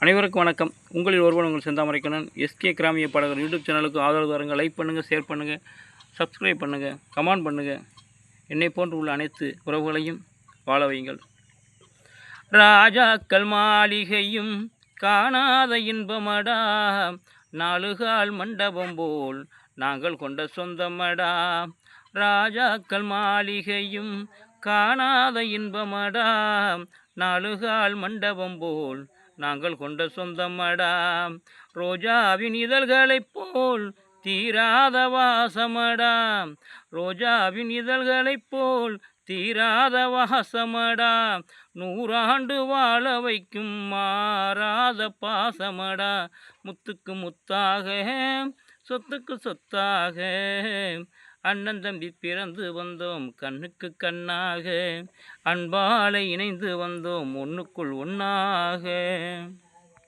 அனைவருக்கும் வணக்கம். உங்களில் ஒருவன் உங்கள் செந்தாமரைக்கணன் எஸ்கே கிராமிய பாடகர் யூடியூப் சேனலுக்கு ஆதரவு தருங்க லைக் பண்ணுங்கள் ஷேர் பண்ணுங்கள் சப்ஸ்கிரைப் பண்ணுங்கள் கமெண்ட் பண்ணுங்கள் என்னை போன்று உள்ள அனைத்து உறவுகளையும் வாழ வையுங்கள். ராஜாக்கள் மாளிகையும் காணாத இன்பமடா. நாலுகால் மண்டபம் போல் நாங்கள் கொண்ட சொந்தமடா. ராஜாக்கள் மாளிகையும் காணாத இன்பமடா. நாலுகால் மண்டபம் போல் நாங்கள் கொண்ட சொந்தமடா ரோஜாவின் இதழ்களைப் போல் தீராத வாசமடா ரோஜாவின் இதழ்களைப் போல் தீராத வாசமடா நூறாண்டு வாழ வைக்கும் மாறாத பாசமடா. முத்துக்கு முத்தாக சொத்துக்கு சொத்தாக. அண்ணன் தம்பி பிறந்து வந்தோம் கண்ணுக்கு கண்ணாக. அன்பாலை இணைந்து வந்தோம் ஒன்றுக்குள் ஒன்றாக